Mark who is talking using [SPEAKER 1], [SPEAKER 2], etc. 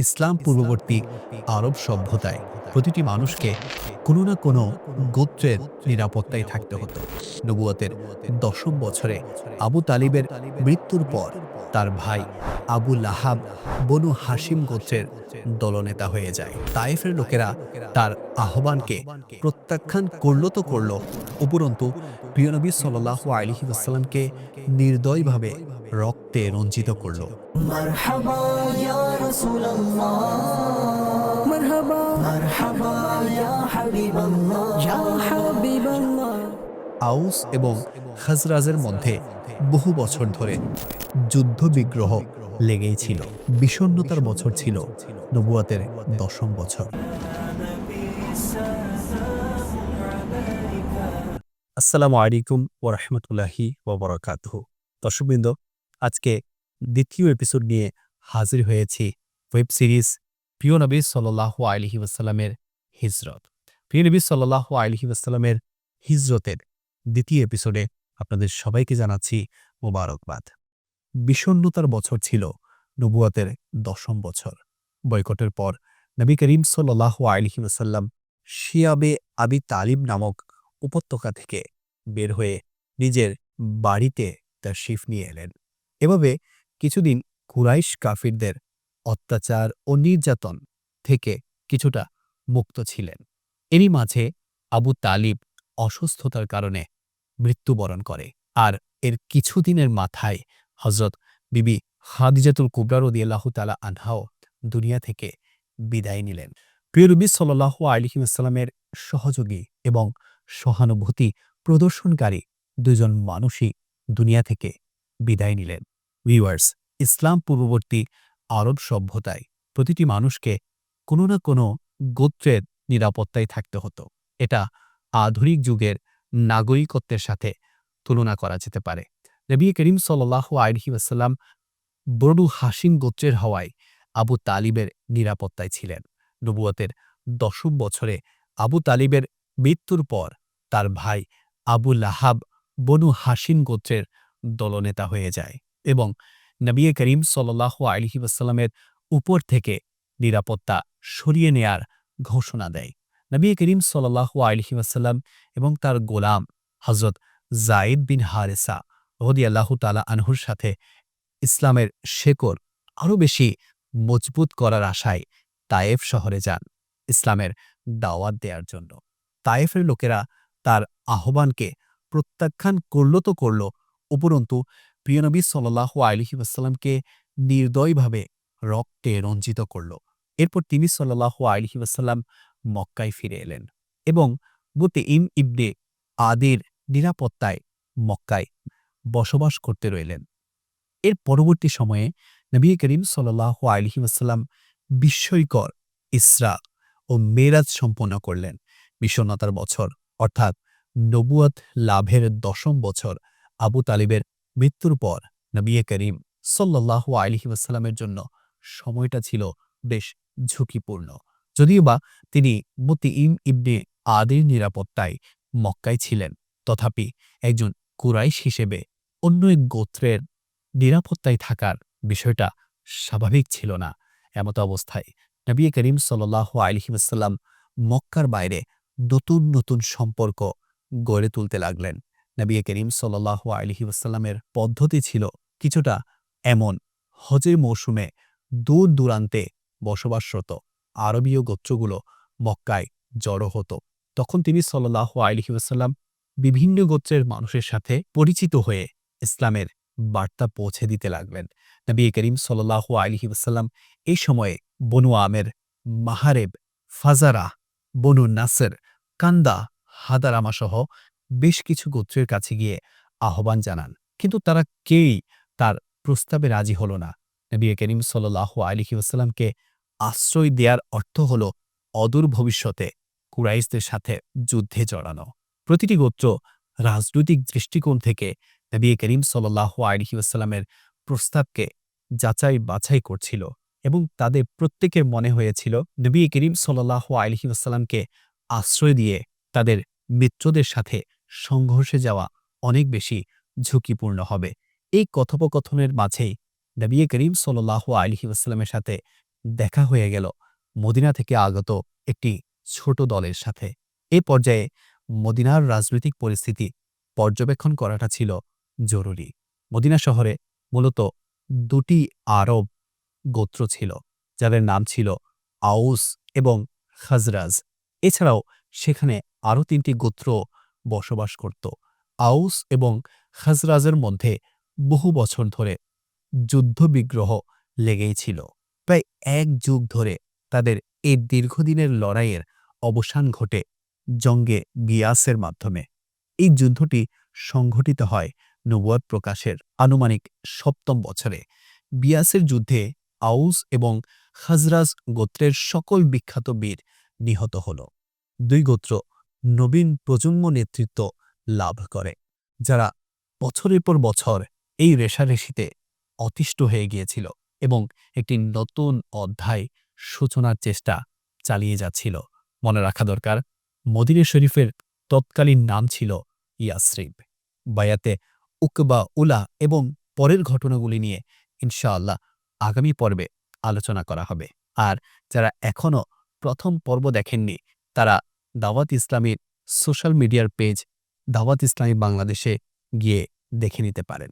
[SPEAKER 1] ইসলাম পূর্ববর্তী আরব সভ্যতায় প্রতিটি মানুষকে কোনো না কোনো গোত্রের নিরাপত্তায় থাকতে হতো। নবুয়তের দশম বছরে আবু তালিবের মৃত্যুর পর তার ভাই আবু লাহাব বনু হাসিম গোত্রের দলনেতা হয়ে যায়। তায়েফের লোকেরা তার আহ্বানকে প্রত্যাখ্যান করল তো করল। উপরন্তু প্রিয়নবী সাল্লাহ আলহি আসসালামকে নির্দয়ভাবে রক্তে রঞ্জিত করল। আউস এবং খাজরাজের মধ্যে বহু বছর ধরে যুদ্ধ বিগ্রহ লেগেই ছিল। বিষণ্নতার বছর ছিল নবুয়াতের দশম বছর। আসসালামু আলাইকুম ওরহমতুল্লাহি ওবরাকাতহ দর্শকবৃন্দ আজকে দ্বিতীয় এপিসোড নিয়ে হাজির হয়েছি। ওয়েব সিরিজ প্রিয় নবী সাল্লাহ আলহি ওয়াসাল্লামের হিজরত। প্রিয় নবী সাল্লাহ আলহি ওয়াসাল্লামের হিজরতের দ্বিতীয় এপিসোডে আপনাদের সবাইকে জানাচ্ছি মোবারকবাদ। বিষণ্নতার বছর ছিল নবুয়াতের দশম বছর। বয়কটের পর নবী করিম সাল্লাহ আলহি ওসাল্লাম শিয়াবে আবি তালিব নামক উপত্যকা থেকে বের হয়ে নিজের বাড়িতে তার শিফ নিয়ে এলেন। এভাবে কিছুদিন কুরাইশ কাফিরদের অত্যাচার ও নির্যাতন থেকে কিছুটা মুক্ত ছিলেন। এরই মাঝে আবু তালিব অসুস্থতার কারণে মৃত্যুবরণ করে আর এর কিছুদিনের মাথায় হজরত বিবি হাদিজাতুল কুবরা রদিয়াল্লাহ তালা আনহাও দুনিয়া থেকে বিদায় নিলেন। প্রিয়রবি সাল্লাহ আলিহিমসাল্লামের সহযোগী এবং সহানুভূতি প্রদর্শনকারী দুজন মানুষই দুনিয়া থেকে বিদায় নিলেন। ভিউয়ার্স, ইসলাম পূর্ববর্তী আরব সভ্যতায় প্রতিটি মানুষকে কোনো না কোনো গোত্রের নিরাপত্তায় থাকতে হতো। এটা আধুনিক যুগের নাগরিকত্বের সাথে তুলনা করা যেতে পারে। নবী করিম সাল্লাহ আলহি আসাল্লাম বড়ু হাসিন গোত্রের হওয়ায় আবু তালিবের নিরাপত্তায় ছিলেন। নবুয়তের দশম বছরে আবু তালিবের মৃত্যুর পর তার ভাই আবু লাহাব বনু হাসিন গোত্রের দলনেতা হয়ে যায় এবং নবী করিম সাল্লাহ আলহি আসাল্লামের উপর থেকে নিরাপত্তা সরিয়ে নেয়ার ঘোষণা দেয়। নবী করিম সাল্লাহ আলহি আসাল্লাম এবং তার গোলাম হজরত জাইদ বিন হারেসা রদি আল্লাহ তালা আনহুর সাথে ইসলামের শেকড় আরও বেশি মজবুত করার আশায় তায়েফ শহরে যান ইসলামের দাওয়াত দেওয়ার জন্য। তায়েফের লোকেরা তার আহ্বানকে প্রত্যাখ্যান করল তো করল উপরন্তু প্রিয়নবী সাল্লাহ আলহি নির্দয়ভাবে রক্তে রঞ্জিত করল। এরপর তিনি সাল্লাহ আলহি মক্কায় ফিরে এলেন এবং বুতে ইম ইবনে আদের নিরাপত্তায় মক্কায় বসবাস করতে রইলেন। এর পরবর্তী সময়ে নবী করিম সাল্লাহ আলহি বিস্ময়কর ইসরা ও মেরাজ সম্পন্ন করলেন। বিষণ্নতার বছর অর্থাৎ নবুয়ত লাভের দশম বছর আবু তালিবের মৃত্যুর পর নবী করিম সাল্লাহ আলহি ওয়াসাল্লামের জন্য সময়টা ছিল বেশ ঝুঁকিপূর্ণ। যদিও বা তিনি ইম ইবনে আদির নিরাপত্তায় মক্কায় ছিলেন, তথাপি একজন কুরাইশ হিসেবে অন্য এক গোত্রের নিরাপত্তায় থাকার বিষয়টা স্বাভাবিক ছিল না। এমত অবস্থায় নবী করিম সাল্লাহ আলহিমসাল্লাম মক্কার বাইরে নতুন নতুন সম্পর্ক গড়ে তুলতে লাগলেন। নবী করিম সাল্লাহ আলহি ওয়াসাল্লামের পদ্ধতি ছিল কিছুটা এমন। হজের মৌসুমে দূর দূরান্তে বসবাসরত আরবীয় গোত্রগুলো মক্কায় জড়ো হতো। তখন তিনি সাল্লাহ আলহি ওয়াসাল্লাম বিভিন্ন গোত্রের মানুষের সাথে পরিচিত হয়ে ইসলামের বার্তা পৌঁছে দিতে লাগলেন। নবী করিম সাল্লাহ আলহি ওয়াসাল্লাম এই সময়ে বনু আমের, মাহারেব, ফাজারা, বনু নাসের, কান্দা হাদারামা সহ বেশ কিছু গোত্রের কাছে গিয়ে আহ্বান জানান। কিন্তু তারা কেউই তার প্রস্তাবে রাজি হল না। নবী করিম সাল্লাহ আলিহি ওসাল্লামকে আশ্রয় দেওয়ার অর্থ হল অদূর ভবিষ্যতে কুরাইশদের সাথে যুদ্ধে জড়ানো। প্রতিটি গোত্র রাজনৈতিক দৃষ্টিকোণ থেকে নবী করিম সাল্লাহ আলিহি ওসাল্লামের প্রস্তাবকে যাচাই বাছাই করছিল এবং তাদের প্রত্যেকের মনে হয়েছিল নবী করিম সাল্লাহ আলহি ওসাল্লামকে আশ্রয় দিয়ে তাদের মিত্রদের সাথে সংঘর্ষে যাওয়া অনেক বেশি ঝুঁকিপূর্ণ হবে। এই কথোপকথনের মাঝেই নবী করিম সাল্লাহ আলহি ওসাল্লামের সাথে দেখা হয়ে গেল মদিনা থেকে আগত একটি ছোট দলের সাথে। এ পর্যায়ে মদিনার রাজনৈতিক পরিস্থিতি পর্যবেক্ষণ করাটা ছিল জরুরি। মদিনা শহরে মূলত দুটি আরব গোত্র ছিল, যাদের নাম ছিল আউস এবং খাজরাজ। এছাড়াও সেখানে আরও তিনটি গোত্র বসবাস করত। আউস এবং খাজরাজের মধ্যে বহু বছর ধরে যুদ্ধবিগ্রহ লেগেই ছিল। প্রায় এক যুগ ধরে তাদের এই দীর্ঘদিনের লড়াইয়ের অবসান ঘটে জঙ্গে বিয়াসের মাধ্যমে। এই যুদ্ধটি সংঘটিত হয় নবুয়াদ প্রকাশের আনুমানিক সপ্তম বছরে। বিয়াসের যুদ্ধে আউস এবং খাজরাজ গোত্রের সকল বিখ্যাত বীর নিহত হল। দুই গোত্র নবীন প্রজন্ম নেতৃত্ব লাভ করে, যারা বছরের পর বছর এই রেশারেশিতে অতিষ্ঠ হয়ে গিয়েছিল এবং একটি নতুন অধ্যায় সূচনার চেষ্টা চালিয়ে যাচ্ছিল। মনে রাখা দরকার, মদিনে শরীফের তৎকালীন নাম ছিল ইয়াসরিব। বায়াতে উকবা উলা এবং পরের ঘটনাগুলি নিয়ে ইনশাআল্লাহ আগামী পর্বে আলোচনা করা হবে। আর যারা এখনও প্রথম পর্ব দেখেননি, তারা দাওয়াত ইসলামীর সোশ্যাল মিডিয়ার পেজ দাওয়াত ইসলামী বাংলাদেশে গিয়ে দেখে নিতে পারেন।